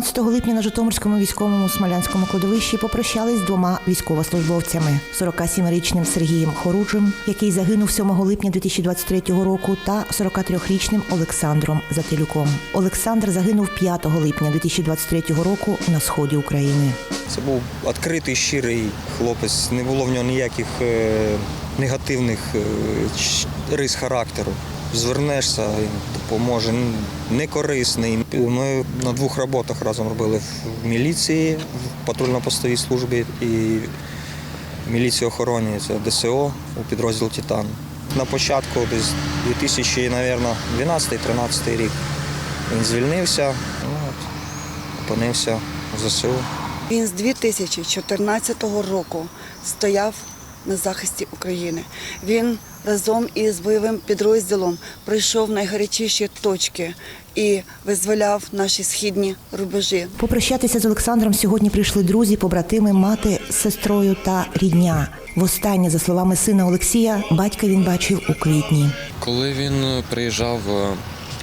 12 липня на Житомирському військовому смолянському кладовищі попрощались з двома військовослужбовцями: 47-річним Сергієм Хоруджем, який загинув 7 липня 2023 року, та 43-річним Олександром Зателюком. Олександр загинув 5 липня 2023 року на сході України. Це був відкритий, щирий хлопець. Не було в нього ніяких е, негативних е, рис характеру. Звернешся, допоможе. Не корисний. Ми на двох роботах разом робили в міліції, в патрульно-постовій службі і в міліції охороні. Це ДСО у підрозділ Титан. На початку, десь 2012-13 рік, він звільнився, ну, от, опинився в ЗСУ. Він з 2014 року стояв на захисті України. Він разом із бойовим підрозділом пройшов найгарячіші точки і визволяв наші східні рубежі. Попрощатися з Олександром сьогодні прийшли друзі, побратими, мати з сестрою та рідня. Востаннє, за словами сина Олексія, батька він бачив у квітні. Коли він приїжджав е,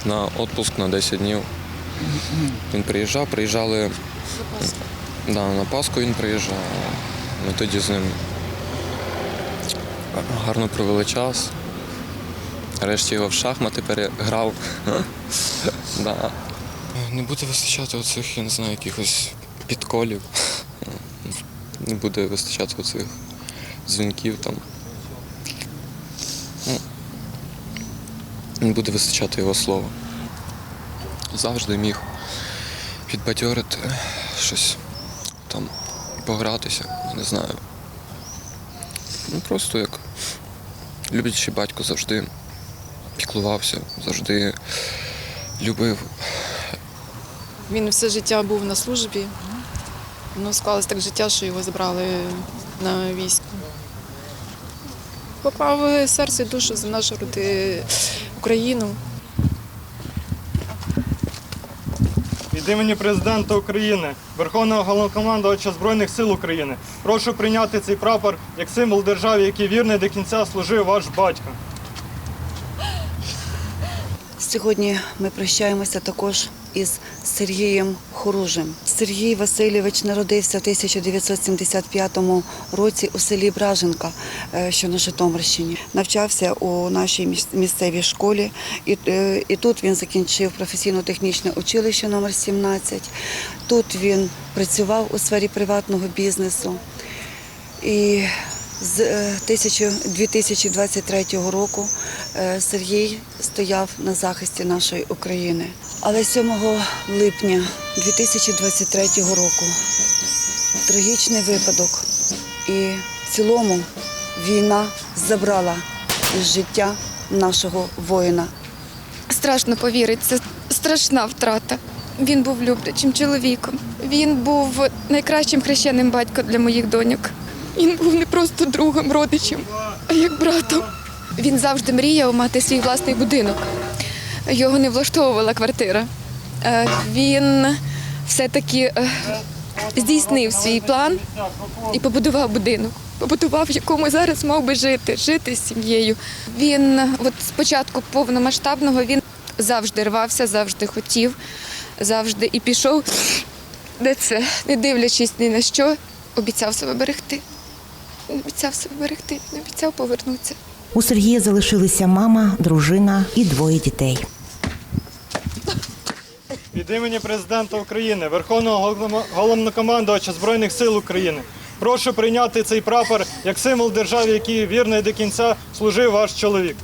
на відпуск на 10 днів, він приїжджав, приїжджали да, на Пасху він приїжджав. Ми тоді з ним гарно провели час. Решті його в шахмати переграв. да. Не буде вистачати оцих, я не знаю, якихось підколів. Не буде вистачати оцих дзвінків там. Не буде вистачати його слова. Завжди міг підбадьорити щось там, погратися, не знаю. Ну просто як люблячий батько завжди піклувався, завжди любив. Він все життя був на службі. Ну, склалось так життя, що його забрали на військо. Поклав серце і душу за нашу Україну. Від імені президента України, Верховного Головнокомандувача Збройних сил України, прошу прийняти цей прапор як символ держави, який вірний до кінця служив ваш батько. Сьогодні ми прощаємося також із Сергієм Хоружем. Сергій Васильович народився в 1975 році у селі Браженка, е, що на Житомирщині. Навчався у нашій місцевій школі, і, е, і тут він закінчив професійно-технічне училище номер 17. Тут він працював у сфері приватного бізнесу. І з е, 1000 2023 року е, Сергій стояв на захисті нашої України. Але 7 липня 2023 року трагічний випадок. І в цілому війна забрала життя нашого воїна. Страшно повірити, це страшна втрата. Він був люблячим чоловіком. Він був найкращим хрещеним батьком для моїх доньок. Він був не просто другом, родичем, а як братом. Він завжди мріяв мати свій власний будинок. Його не влаштовувала квартира. Е, Він все-таки е, здійснив свій план і побудував будинок. Побудував, в якому зараз мав би жити, жити з сім'єю. Він от спочатку повномасштабного він завжди рвався, завжди хотів, завжди і пішов. Де це, не дивлячись ні на що, обіцяв себе берегти. Він обіцяв себе берегти, він обіцяв повернутися. У Сергія залишилися мама, дружина і двоє дітей. Від імені президента України, Верховного Головнокомандувача Збройних сил України, прошу прийняти цей прапор як символ держави, який вірний до кінця служив ваш чоловік.